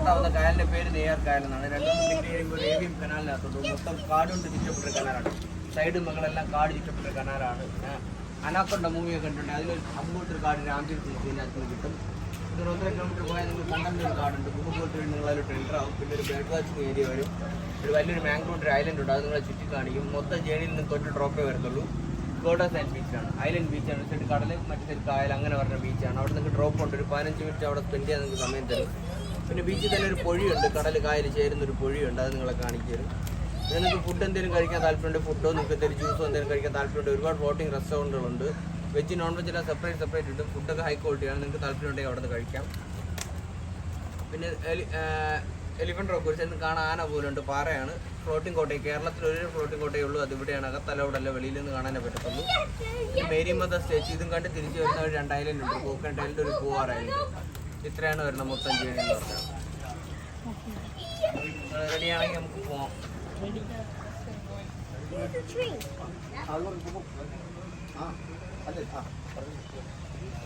Start ആവുന്ന കായലിന്റെ പേര് നെയ്യാർ കായൽ എന്നാണ്. രണ്ടും കഴിയുമ്പോൾ ഏവിയം കനാലിനകത്തോട്ട് മൊത്തം കാടുകൊണ്ട് ചുറ്റപ്പെട്ട കനാലാണ്. സൈഡ് മകളെല്ലാം കാട് ചുറ്റപ്പെട്ട കനാലാണ്. അനാക്കൊണ്ട മൂവിയൊക്കെ കണ്ടിട്ടുണ്ട്. അതിലൊരു അങ്ങോട്ടൊരു കാട് രാംചൂർ ഇതിനകത്ത് കിട്ടും. ഒരു ഒന്നര കിലോമീറ്റർ പോയാൽ നിങ്ങൾ കണ്ടന്റെ ഒരു കാടുണ്ട് മുമ്പോട്ട് നിങ്ങളതിലോട്ട് എന്റർ ആവും. പിന്നെ ഒരു ബേർഡ് വാച്ചിങ് ഏരിയ വരും. ഒരു വലിയൊരു മാംഗ്രോഡ് ഒരു ഐലൻഡ് ഉണ്ട്. അത് നിങ്ങളെ ചുറ്റി കാണിക്കും. മൊത്തം ജേണിയിൽ നിന്ന് തൊട്ട് ഡ്രോപ്പേ വരത്തുള്ളൂ. ഗോഡാസ് സാൻഡ് ബീച്ചാണ് ഐലൻഡ് ബീച്ചാണ് സൈഡ് കടൽ മറ്റു സൈഡ് കായൽ അങ്ങനെ പറഞ്ഞ ബീച്ചാണ് അവിടെ നിങ്ങൾക്ക് ഡ്രോപ്പ് ഉണ്ട്. ഒരു പതിനഞ്ച് മിനിറ്റ് അവിടെ സ്പെൻഡ് ചെയ്യാൻ നിങ്ങൾക്ക് സമയം തരും. പിന്നെ ബീച്ചിൽ തന്നെ ഒരു പൊഴിയുണ്ട്. കടൽ കായൽ ചേരുന്ന ഒരു പൊഴിയുണ്ട്. അത് നിങ്ങളെ പിന്നെ നിങ്ങൾക്ക് ഫുഡ് എന്തെങ്കിലും കഴിക്കാൻ താല്പര്യമുണ്ട് ഫുഡോ നിങ്ങൾക്ക് എന്തെങ്കിലും ജ്യൂസോ എന്തെങ്കിലും കഴിക്കാൻ താല്പര്യമുണ്ട് ഒരുപാട് ഫ്ലോട്ടിംഗ് റെസ്റ്റോറന്റുകളുണ്ട് വെജ് നോൺ വെജ് എല്ലാം സെപ്പറേറ്റ് സെപ്പറേറ്റ് ഉണ്ട്. ഫുഡൊക്കെ ഹൈ ക്വാളിറ്റിയാണ് നിങ്ങൾക്ക് താല്പര്യമുണ്ടെങ്കിൽ അവിടെ നിന്ന് കഴിക്കാം. പിന്നെ എലിഫന്റ് റോക്ക് ഒരു സ്ഥലത്ത് കാണാൻ ആന പോലുണ്ട് പാറയാണ്. ഫ്ലോട്ടിംഗ് കോട്ടയം. കേരളത്തിൽ ഒരു ഫ്ലോട്ടിംഗ് കോട്ടയേ ഉള്ളൂ. അത് ഇവിടെയാണ്. അല്ല വെളിയിൽ നിന്ന് കാണാനേ പറ്റത്തുള്ളൂ. മേരിമത സ്റ്റേച്ച് ഇതും കണ്ട് തിരിച്ച് വരുന്ന ഒരു രണ്ട് ഐലൻഡ് ഉണ്ട്. കോക്കൻ ഐലൻഡ് ഒരു പൂവാർ ഇത്രയാണ് വരുന്നത് മൊത്തം ജേണി എന്ന് പറഞ്ഞാൽ. റെഡിയാണെങ്കിൽ നമുക്ക് പോവാം. Tree.